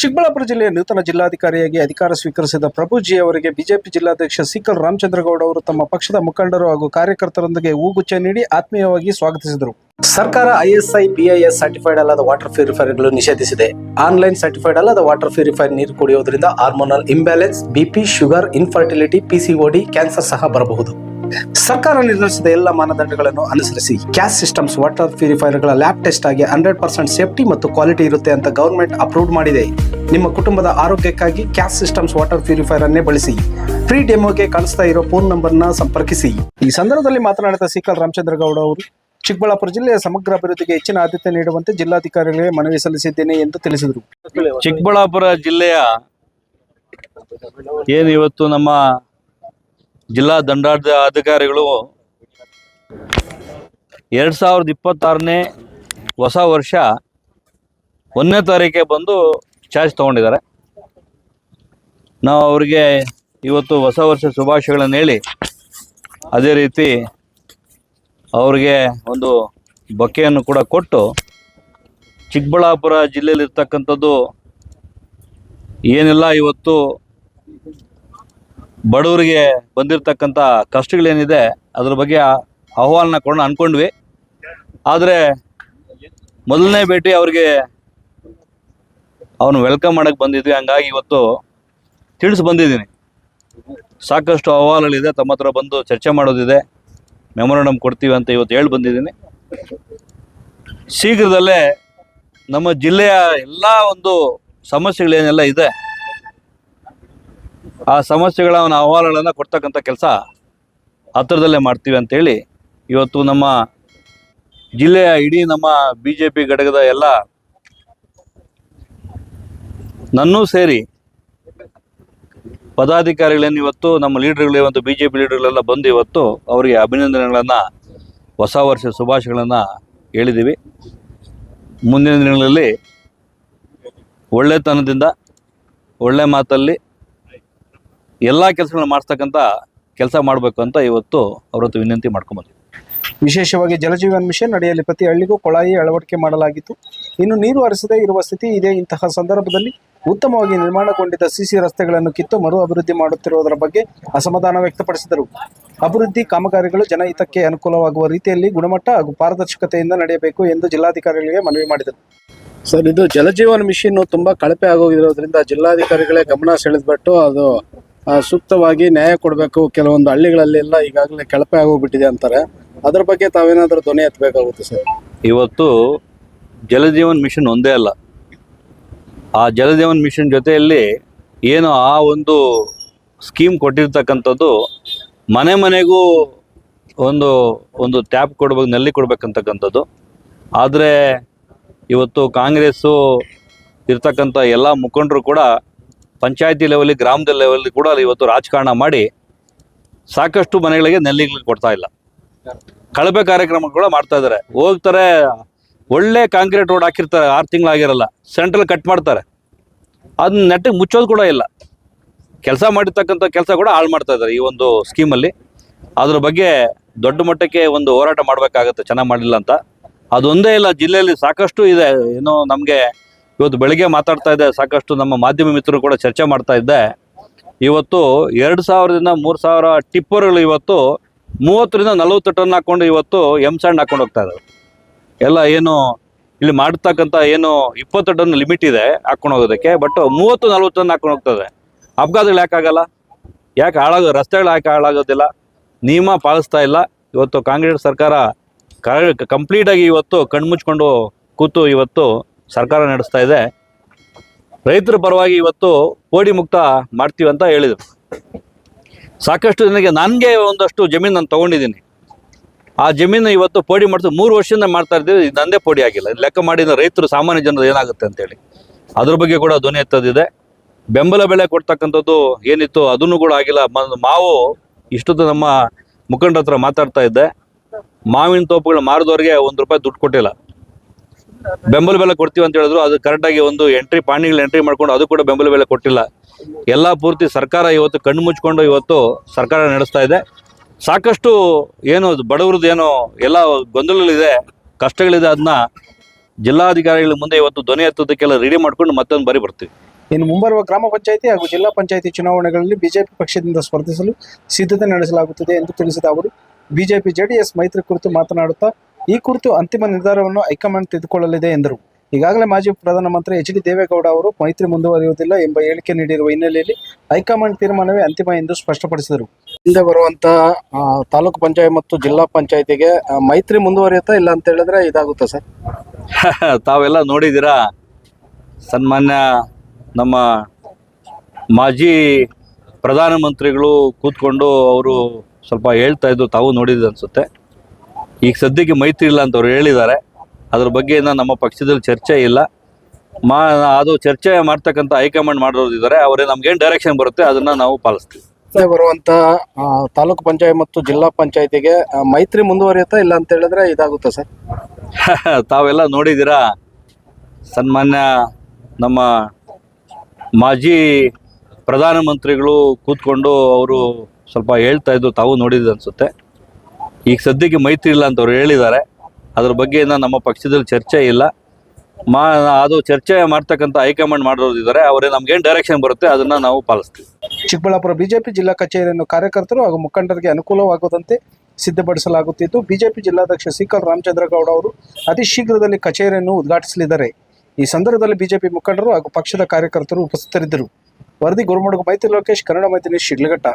ಚಿಕ್ಕಬಳ್ಳಾಪುರ ಜಿಲ್ಲೆಯ ನೂತನ ಜಿಲ್ಲಾಧಿಕಾರಿಯಾಗಿ ಅಧಿಕಾರ ಸ್ವೀಕರಿಸಿದ ಪ್ರಭುಜಿ ಅವರಿಗೆ ಬಿಜೆಪಿ ಜಿಲ್ಲಾಧ್ಯಕ್ಷ ಸಿಕಲ್ ರಾಮಚಂದ್ರಗೌಡ ಅವರು ತಮ್ಮ ಪಕ್ಷದ ಮುಖಂಡರು ಹಾಗೂ ಕಾರ್ಯಕರ್ತರೊಂದಿಗೆ ಹೂಗುಚ್ಛ ನೀಡಿ ಆತ್ಮೀಯವಾಗಿ ಸ್ವಾಗತಿಸಿದರು. ಸರ್ಕಾರ ಐಎಸ್ಐ ಪಿಐಎಸ್ ಸರ್ಟಿಫೈಡ್ ಅಲ್ಲದ ವಾಟರ್ ಪ್ಯೂರಿಫೈರ್ಗಳು ನಿಷೇಧಿಸಿದೆ. ಆನ್ಲೈನ್ ಸರ್ಟಿಫೈಡ್ ಅಲ್ಲದ ವಾಟರ್ ಪ್ಯೂರಿಫೈರ್ ನೀರು ಕುಡಿಯುವುದರಿಂದ hormonal imbalance, BP, sugar, infertility, PCOD, cancer ಸಹ ಬರಬಹುದು. ಸರ್ಕಾರ ನಿರ್ಧರಿಸಿದ ಎಲ್ಲ ಮಾನದಂಡಗಳನ್ನು ಅನುಸರಿಸಿ. ಗ್ಯಾಸ್ ಸಿಸ್ಟಮ್ಸ್, ವಾಟರ್ ಪ್ಯೂರಿಫೈರ್ಗಳ ಲ್ಯಾಬ್ ಟೆಸ್ಟ್ ಆಗಿ ಹಂಡ್ರೆಡ್ ಪರ್ಸೆಂಟ್ ಸೇಫ್ಟಿ ಮತ್ತು ಕ್ವಾಲಿಟಿ ಇರುತ್ತೆ ಅಂತ ಗೌರ್ಮೆಂಟ್ ಅಪ್ರೂವ್ ಮಾಡಿದೆ. ನಿಮ್ಮ ಕುಟುಂಬದ ಆರೋಗ್ಯಕ್ಕಾಗಿ ಗ್ಯಾಸ್ ಸಿಸ್ಟಮ್ಸ್, ವಾಟರ್ ಪ್ಯೂರಿಫೈರ್ ಅನ್ನೇ ಬಳಸಿ. ಫ್ರೀ ಡೆಮೋಗೆ ಕಾಣಿಸ್ತಾ ಇರೋ ಫೋನ್ ನಂಬರ್ನ ಸಂಪರ್ಕಿಸಿ. ಈ ಸಂದರ್ಭದಲ್ಲಿ ಮಾತನಾಡಿದ ಸಿಕಲ್ ರಾಮಚಂದ್ರಗೌಡ ಅವರು, ಚಿಕ್ಕಬಳ್ಳಾಪುರ ಜಿಲ್ಲೆಯ ಸಮಗ್ರ ಅಭಿವೃದ್ಧಿಗೆ ಹೆಚ್ಚಿನ ಆದ್ಯತೆ ನೀಡುವಂತೆ ಜಿಲ್ಲಾಧಿಕಾರಿಗಳಿಗೆ ಮನವಿ ಸಲ್ಲಿಸಿದ್ದೇನೆ ಎಂದು ತಿಳಿಸಿದರು. ಚಿಕ್ಕಬಳ್ಳಾಪುರ ಜಿಲ್ಲೆಯ ಏನು ಇವತ್ತು ನಮ್ಮ ಜಿಲ್ಲಾ ದಂಡಾಧಿಕಾರಿಗಳು ಅಧಿಕಾರಿಗಳು ಎರಡು ಸಾವಿರದ ಇಪ್ಪತ್ತಾರನೇ ಹೊಸ ವರ್ಷ ಒಂದನೇ ತಾರೀಕೆ ಬಂದು ಚಾರ್ಜ್ ತಗೊಂಡಿದ್ದಾರೆ. ನಾವು ಅವರಿಗೆ ಇವತ್ತು ಹೊಸ ವರ್ಷ ಶುಭಾಶಯಗಳನ್ನು ಹೇಳಿ, ಅದೇ ರೀತಿ ಅವ್ರಿಗೆ ಒಂದು ಬೊಕ್ಕೆಯನ್ನು ಕೂಡ ಕೊಟ್ಟು, ಚಿಕ್ಕಬಳ್ಳಾಪುರ ಜಿಲ್ಲೆಯಲ್ಲಿರ್ತಕ್ಕಂಥದ್ದು ಏನೆಲ್ಲ, ಇವತ್ತು ಬಡವರಿಗೆ ಬಂದಿರತಕ್ಕಂಥ ಕಷ್ಟಗಳೇನಿದೆ, ಅದ್ರ ಬಗ್ಗೆ ಅಹವಾಲನ್ನ ಕೊಡೋಣ ಅನ್ಕೊಂಡ್ವಿ. ಆದರೆ ಮೊದಲನೇ ಭೇಟಿ ಅವ್ರಿಗೆ ಅವನು ವೆಲ್ಕಮ್ ಮಾಡಕ್ಕೆ ಬಂದಿದ್ವಿ. ಹಂಗಾಗಿ ಇವತ್ತು ತಿಳಿಸಿ ಬಂದಿದ್ದೀನಿ. ಸಾಕಷ್ಟು ಅಹವಾಲುಗಳಿದೆ, ತಮ್ಮ ಹತ್ರ ಬಂದು ಚರ್ಚೆ ಮಾಡೋದಿದೆ. ಮೆಮೊರಂಡಮ್ ಕೊಡ್ತೀವಿ ಅಂತ ಇವತ್ತು ಹೇಳಿ ಬಂದಿದ್ದೀನಿ. ಶೀಘ್ರದಲ್ಲೇ ನಮ್ಮ ಜಿಲ್ಲೆಯ ಎಲ್ಲ ಒಂದು ಸಮಸ್ಯೆಗಳೇನೆಲ್ಲ ಇದೆ ಆ ಸಮಸ್ಯೆಗಳ ಒಂದು ಅಹವಾಲುಗಳನ್ನು ಕೊಡ್ತಕ್ಕಂಥ ಕೆಲಸ ಹತ್ತಿರದಲ್ಲೇ ಮಾಡ್ತೀವಿ ಅಂತೇಳಿ ಇವತ್ತು ನಮ್ಮ ಜಿಲ್ಲೆಯ ಇಡೀ ನಮ್ಮ ಬಿ ಜೆ ಪಿ ಘಟಕದ ಎಲ್ಲ ನನ್ನೂ ಸೇರಿ ಪದಾಧಿಕಾರಿಗಳೇನು ಇವತ್ತು ನಮ್ಮ ಲೀಡರ್ಗಳು ಇವತ್ತು ಬಿ ಜೆ ಪಿ ಲೀಡರ್ಗಳೆಲ್ಲ ಬಂದು ಇವತ್ತು ಅವರಿಗೆ ಅಭಿನಂದನೆಗಳನ್ನು, ಹೊಸ ವರ್ಷ ಶುಭಾಶಯಗಳನ್ನು ಹೇಳಿದ್ದೀವಿ. ಮುಂದಿನ ದಿನಗಳಲ್ಲಿ ಒಳ್ಳೆತನದಿಂದ ಒಳ್ಳೆ ಮಾತಲ್ಲಿ ಎಲ್ಲ ಕೆಲಸಗಳನ್ನ ಮಾಡಿಸ್ತಕ್ಕಂಥ ಕೆಲಸ ಮಾಡಬೇಕು ಅಂತ ಇವತ್ತು ಅವರತ್ತು ವಿನಂತಿ ಮಾಡ್ಕೊಂಡ್ಬಂದ್ವಿ ವಿಶೇಷವಾಗಿ ಜಲಜೀವನ್ ಮಿಷನ್ ಅಡಿಯಲ್ಲಿ ಪ್ರತಿ ಹಳ್ಳಿಗೂ ಕೊಳಾಯಿ ಅಳವಡಿಕೆ ಮಾಡಲಾಗಿತ್ತು. ಇನ್ನು ನೀರು ಹರಿಸದೇ ಇರುವ ಸ್ಥಿತಿ ಇದೆ. ಇಂತಹ ಸಂದರ್ಭದಲ್ಲಿ ಉತ್ತಮವಾಗಿ ನಿರ್ಮಾಣಗೊಂಡಿದ್ದ ಸಿಸಿ ರಸ್ತೆಗಳನ್ನು ಕಿತ್ತು ಮರು ಅಭಿವೃದ್ಧಿ ಮಾಡುತ್ತಿರುವುದರ ಬಗ್ಗೆ ಅಸಮಾಧಾನ ವ್ಯಕ್ತಪಡಿಸಿದರು. ಅಭಿವೃದ್ಧಿ ಕಾಮಗಾರಿಗಳು ಜನಹಿತಕ್ಕೆ ಅನುಕೂಲವಾಗುವ ರೀತಿಯಲ್ಲಿ ಗುಣಮಟ್ಟ ಹಾಗೂ ಪಾರದರ್ಶಕತೆಯಿಂದ ನಡೆಯಬೇಕು ಎಂದು ಜಿಲ್ಲಾಧಿಕಾರಿಗಳಿಗೆ ಮನವಿ ಮಾಡಿದರು. ಸರ್ ಇದು ಜಲಜೀವನ್ ಮಿಷನ್ ತುಂಬಾ ಕಳಪೆ ಆಗೋಗಿರೋದ್ರಿಂದ ಜಿಲ್ಲಾಧಿಕಾರಿಗಳೇ ಗಮನ ಸೆಳೆದ್ಬಿಟ್ಟು ಅದು ಸೂಕ್ತವಾಗಿ ನ್ಯಾಯ ಕೊಡಬೇಕು. ಕೆಲವೊಂದು ಹಳ್ಳಿಗಳಲ್ಲೆಲ್ಲ ಈಗಾಗಲೇ ಕಳಪೆ ಆಗೋಗ್ಬಿಟ್ಟಿದೆ ಅಂತಾರೆ. ಅದ್ರ ಬಗ್ಗೆ ತಾವೇನಾದರೂ ಧ್ವನಿ ಎತ್ತಬೇಕಾಗುತ್ತೆ ಸರ್? ಇವತ್ತು ಜಲಜೀವನ್ ಮಿಷನ್ ಒಂದೇ ಅಲ್ಲ. ಆ ಜಲಜೀವನ್ ಮಿಷನ್ ಜೊತೆಯಲ್ಲಿ ಏನು ಆ ಒಂದು ಸ್ಕೀಮ್ ಕೊಟ್ಟಿರ್ತಕ್ಕಂಥದ್ದು ಮನೆ ಮನೆಗೂ ಒಂದು ಒಂದು ಟ್ಯಾಪ್ ಕೊಡ್ಬೇಕು, ನಲ್ಲಿ ಕೊಡ್ಬೇಕಂತಕ್ಕಂಥದ್ದು. ಆದರೆ ಇವತ್ತು ಕಾಂಗ್ರೆಸ್ಸು ಇರ್ತಕ್ಕಂಥ ಎಲ್ಲ ಮುಖಂಡರು ಕೂಡ ಪಂಚಾಯತಿ ಲೆವೆಲ್ ಗ್ರಾಮದ ಲೆವೆಲ್ ಕೂಡ ಇವತ್ತು ರಾಜಕಾರಣ ಮಾಡಿ ಸಾಕಷ್ಟು ಮನೆಗಳಿಗೆ ನೆಲ್ಲಿಗಳು ಕೊಡ್ತಾ ಇಲ್ಲ. ಕಳಪೆ ಕಾರ್ಯಕ್ರಮ ಕೂಡ ಮಾಡ್ತಾ ಇದ್ದಾರೆ ಹೋಗ್ತಾರೆ, ಒಳ್ಳೆ ಕಾಂಕ್ರೀಟ್ ರೋಡ್ ಹಾಕಿರ್ತಾರೆ, ಆರು ತಿಂಗಳಾಗಿರಲ್ಲ ಸೆಂಟ್ರಲ್ ಕಟ್ ಮಾಡ್ತಾರೆ. ಅದನ್ನ ನೆಟ್ಟಿಗೆ ಮುಚ್ಚೋದು ಕೂಡ ಇಲ್ಲ. ಕೆಲಸ ಮಾಡಿರ್ತಕ್ಕಂಥ ಕೆಲಸ ಕೂಡ ಹಾಳು ಮಾಡ್ತಾ ಇದ್ದಾರೆ ಈ ಒಂದು ಸ್ಕೀಮಲ್ಲಿ ಅದ್ರ ಬಗ್ಗೆ ದೊಡ್ಡ ಮಟ್ಟಕ್ಕೆ ಒಂದು ಹೋರಾಟ ಮಾಡಬೇಕಾಗತ್ತೆ, ಚೆನ್ನಾಗಿ ಮಾಡಲಿಲ್ಲ ಅಂತ. ಅದೊಂದೇ ಇಲ್ಲ, ಜಿಲ್ಲೆಯಲ್ಲಿ ಸಾಕಷ್ಟು ಇದೆ. ಏನೋ ನಮಗೆ ಇವತ್ತು ಬೆಳಿಗ್ಗೆ ಮಾತಾಡ್ತಾ ಇದ್ದೆ, ಸಾಕಷ್ಟು ನಮ್ಮ ಮಾಧ್ಯಮ ಮಿತ್ರರು ಕೂಡ ಚರ್ಚೆ ಮಾಡ್ತಾ ಇದ್ದೆ. ಇವತ್ತು ಎರಡು ಸಾವಿರದಿಂದ ಮೂರು ಸಾವಿರ ಟಿಪ್ಪರ್ಗಳು ಇವತ್ತು ಮೂವತ್ತರಿಂದ ನಲವತ್ತು ಟನ್ ಹಾಕೊಂಡು ಇವತ್ತು ಎಂ ಸ್ಯಾಂಡ್ ಹಾಕೊಂಡು ಹೋಗ್ತಾ ಇದ್ದಾರೆ ಎಲ್ಲ ಏನು ಇಲ್ಲಿ ಮಾಡ್ತಕ್ಕಂಥ ಏನು ಇಪ್ಪತ್ತು ಟನ್ ಲಿಮಿಟ್ ಇದೆ ಹಾಕೊಂಡು ಹೋಗೋದಕ್ಕೆ, ಬಟ್ ಮೂವತ್ತು, ನಲ್ವತ್ತು ಟನ್ ಹಾಕೊಂಡು ಹೋಗ್ತದೆ ಅಪಘಾತಗಳು ಯಾಕಾಗಲ್ಲ ಯಾಕೆ ಹಾಳಾಗೋ, ರಸ್ತೆಗಳು ಯಾಕೆ ಹಾಳಾಗೋದಿಲ್ಲ? ನಿಯಮ ಪಾಲಿಸ್ತಾ ಇಲ್ಲ. ಇವತ್ತು ಕಾಂಗ್ರೆಸ್ ಸರ್ಕಾರ ಕಂಪ್ಲೀಟಾಗಿ ಇವತ್ತು ಕಣ್ಮುಚ್ಕೊಂಡು ಕೂತು ಇವತ್ತು ಸರ್ಕಾರ ನಡೆಸ್ತಾ ಇದೆ. ರೈತರ ಪರವಾಗಿ ಇವತ್ತು ಕೋಡಿ ಮುಕ್ತ ಮಾಡ್ತೀವಿ ಅಂತ ಹೇಳಿದರು. ಸಾಕಷ್ಟು ಜನಕ್ಕೆ ನನಗೆ ಒಂದಷ್ಟು ಜಮೀನು ನಾನು ತೊಗೊಂಡಿದ್ದೀನಿ. ಆ ಜಮೀನು ಇವತ್ತು ಪೋಡಿ ಮಾಡ್ತೀವಿ ಮೂರು ವರ್ಷದಿಂದ ಮಾಡ್ತಾ ಇದ್ದೀವಿ. ಇದು ನಂದೇ ಪೋಡಿ ಆಗಿಲ್ಲ. ಲೆಕ್ಕ ಮಾಡಿದ ರೈತರು ಸಾಮಾನ್ಯ ಜನರು ಏನಾಗುತ್ತೆ ಅಂತೇಳಿ. ಅದ್ರ ಬಗ್ಗೆ ಕೂಡ ಧ್ವನಿ ಎತ್ತದಿದೆ. ಬೆಂಬಲ ಬೆಲೆ ಕೊಡ್ತಕ್ಕಂಥದ್ದು ಏನಿತ್ತು ಅದನ್ನು ಕೂಡ ಆಗಿಲ್ಲ. ಮಾವು ಇಷ್ಟೊತ್ತು ನಮ್ಮ ಮುಖಂಡರ ಹತ್ರ ಮಾತಾಡ್ತಾ ಇದ್ದೆ. ಮಾವಿನ ತೋಪುಗಳು ಮಾರಿದವ್ರಿಗೆ ಒಂದು ರೂಪಾಯಿ ದುಡ್ಡು ಕೊಟ್ಟಿಲ್ಲ. ಬೆಂಬಲ ಬೆಲೆ ಕೊಡ್ತೀವಿ ಅಂತ ಹೇಳಿದ್ರು. ಅದು ಕರೆಕ್ಟಾಗಿ ಒಂದು ಎಂಟ್ರಿ ಪಾಣಿಗಳು ಎಂಟ್ರಿ ಮಾಡ್ಕೊಂಡು ಅದು ಕೂಡ ಬೆಂಬಲ ಬೆಲೆ ಕೊಟ್ಟಿಲ್ಲ. ಎಲ್ಲ ಪೂರ್ತಿ ಸರ್ಕಾರ ಇವತ್ತು ಕಣ್ಣು ಮುಚ್ಕೊಂಡು ಇವತ್ತು ಸರ್ಕಾರ ನಡೆಸ್ತಾ ಇದೆ. ಸಾಕಷ್ಟು ಏನು ಬಡವ್ರದ್ದು ಏನು ಎಲ್ಲ ಗೊಂದಲಗಳಿದೆ, ಕಷ್ಟಗಳಿದೆ ಅದನ್ನ ಜಿಲ್ಲಾಧಿಕಾರಿಗಳ ಮುಂದೆ ಇವತ್ತು ಧ್ವನಿ ಎತ್ತೋದಕ್ಕೆಲ್ಲ ರೆಡಿ ಮಾಡ್ಕೊಂಡು ಮತ್ತೊಂದು ಬಾರಿ ಬರ್ತೀವಿ. ಇನ್ನು ಮುಂಬರುವ ಗ್ರಾಮ ಪಂಚಾಯಿತಿ ಹಾಗೂ ಜಿಲ್ಲಾ ಪಂಚಾಯಿತಿ ಚುನಾವಣೆಗಳಲ್ಲಿ ಬಿಜೆಪಿ ಪಕ್ಷದಿಂದ ಸ್ಪರ್ಧಿಸಲು ಸಿದ್ಧತೆ ನಡೆಸಲಾಗುತ್ತಿದೆ ಎಂದು ತಿಳಿಸಿದ ಅವರು, ಬಿಜೆಪಿ ಜೆಡಿಎಸ್ ಮೈತ್ರಿ ಕುರಿತು ಮಾತನಾಡುತ್ತಾ ಈ ಕುರಿತು ಅಂತಿಮ ನಿರ್ಧಾರವನ್ನು ಹೈಕಮಾಂಡ್ ತೆಗೆದುಕೊಳ್ಳಲಿದೆ ಎಂದರು. ಈಗಾಗಲೇ ಮಾಜಿ ಪ್ರಧಾನಮಂತ್ರಿ ಎಚ್ ಡಿ ದೇವೇಗೌಡ ಅವರು ಮೈತ್ರಿ ಮುಂದುವರಿಯುವುದಿಲ್ಲ ಎಂಬ ಹೇಳಿಕೆ ನೀಡಿರುವ ಹಿನ್ನೆಲೆಯಲ್ಲಿ ಹೈಕಮಾಂಡ್ ತೀರ್ಮಾನವೇ ಅಂತಿಮ ಎಂದು ಸ್ಪಷ್ಟಪಡಿಸಿದರು. ಹಿಂದೆ ಬರುವಂತಹ ತಾಲೂಕು ಪಂಚಾಯತ್ ಮತ್ತು ಜಿಲ್ಲಾ ಪಂಚಾಯತಿಗೆ ಮೈತ್ರಿ ಮುಂದುವರಿಯುತ್ತಾ ಇಲ್ಲ ಅಂತ ಹೇಳಿದ್ರೆ ಇದಾಗುತ್ತಾ ಸರ್. ತಾವೆಲ್ಲ ನೋಡಿದ್ದೀರಾ? ಸನ್ಮಾನ್ಯ ನಮ್ಮ ಮಾಜಿ ಪ್ರಧಾನಮಂತ್ರಿಗಳು ಕೂತ್ಕೊಂಡು ಅವರು ಸ್ವಲ್ಪ ಹೇಳ್ತಾ ಇದ್ದು ತಾವು ನೋಡಿದ್ದು ಅನ್ಸುತ್ತೆ. ಈಗ ಸದ್ಯಕ್ಕೆ ಮೈತ್ರಿ ಇಲ್ಲ ಅಂತ ಅವ್ರು ಹೇಳಿದ್ದಾರೆ. ಅದ್ರ ಬಗ್ಗೆ ಇನ್ನು ನಮ್ಮ ಪಕ್ಷದಲ್ಲಿ ಚರ್ಚೆ ಇಲ್ಲ. ಮಾ ಅದು ಚರ್ಚೆ ಮಾಡ್ತಕ್ಕಂಥ ಹೈಕಮಾಂಡ್ ಮಾಡೋರು ಇದ್ದಾರೆ. ಅವರೇ ನಮ್ಗೇನು ಡೈರೆಕ್ಷನ್ ಬರುತ್ತೆ ಅದನ್ನ ನಾವು ಪಾಲಿಸ್ತೀವಿ. ಆ, ತಾಲೂಕು ಪಂಚಾಯತ್ ಮತ್ತು ಜಿಲ್ಲಾ ಪಂಚಾಯತಿಗೆ ಮೈತ್ರಿ ಮುಂದುವರಿಯುತ್ತಾ ಇಲ್ಲ ಅಂತ ಹೇಳಿದ್ರೆ ಇದಾಗುತ್ತಾ ಸರ್? ತಾವೆಲ್ಲ ನೋಡಿದ್ದೀರಾ? ಸನ್ಮಾನ್ಯ ನಮ್ಮ ಮಾಜಿ ಪ್ರಧಾನಮಂತ್ರಿಗಳು ಕೂತ್ಕೊಂಡು ಅವರು ಸ್ವಲ್ಪ ಹೇಳ್ತಾ ಇದ್ದು ತಾವು ನೋಡಿದ್ದು ಅನ್ಸುತ್ತೆ. ಈಗ ಸದ್ಯಕ್ಕೆ ಮೈತ್ರಿ ಇಲ್ಲ ಅಂತ ಅವ್ರು ಹೇಳಿದ್ದಾರೆ. ಅದ್ರ ಬಗ್ಗೆ ನಮ್ಮ ಪಕ್ಷದಲ್ಲಿ ಚರ್ಚೆ ಇಲ್ಲ. ಮಾ, ಅದು ಚರ್ಚೆ ಮಾಡ್ತಕ್ಕಂಥ ಹೈಕಮಾಂಡ್ ಮಾಡಿರೋದಿದ್ದಾರೆ ಅವರೇ ನಮ್ಗೇನು ಡೈರೆಕ್ಷನ್ ಬರುತ್ತೆ ಅದನ್ನ ನಾವು ಪಾಲಿಸ್ತೀವಿ. ಚಿಕ್ಕಬಳ್ಳಾಪುರ ಬಿಜೆಪಿ ಜಿಲ್ಲಾ ಕಚೇರಿಯನ್ನು ಕಾರ್ಯಕರ್ತರು ಹಾಗೂ ಮುಖಂಡರಿಗೆ ಅನುಕೂಲವಾಗುವಂತೆ ಸಿದ್ಧಪಡಿಸಲಾಗುತ್ತಿದ್ದು, ಬಿಜೆಪಿ ಜಿಲ್ಲಾಧ್ಯಕ್ಷ ಸಿಕಲ್ ರಾಮಚಂದ್ರಗೌಡ ಅವರು ಅತಿ ಶೀಘ್ರದಲ್ಲಿ ಕಚೇರಿಯನ್ನು ಉದ್ಘಾಟಿಸಲಿದ್ದಾರೆ. ಈ ಸಂದರ್ಭದಲ್ಲಿ ಬಿಜೆಪಿ ಮುಖಂಡರು ಹಾಗೂ ಪಕ್ಷದ ಕಾರ್ಯಕರ್ತರು ಉಪಸ್ಥಿತರಿದ್ದರು. ವರದಿ ಗುರುಮಡುಗು, ಮೈತ್ರಿ ಲೋಕೇಶ್, ಕನ್ನಡ ಮೈತ್ರಿ ಶಿಡ್ಲಘಟ್ಟ.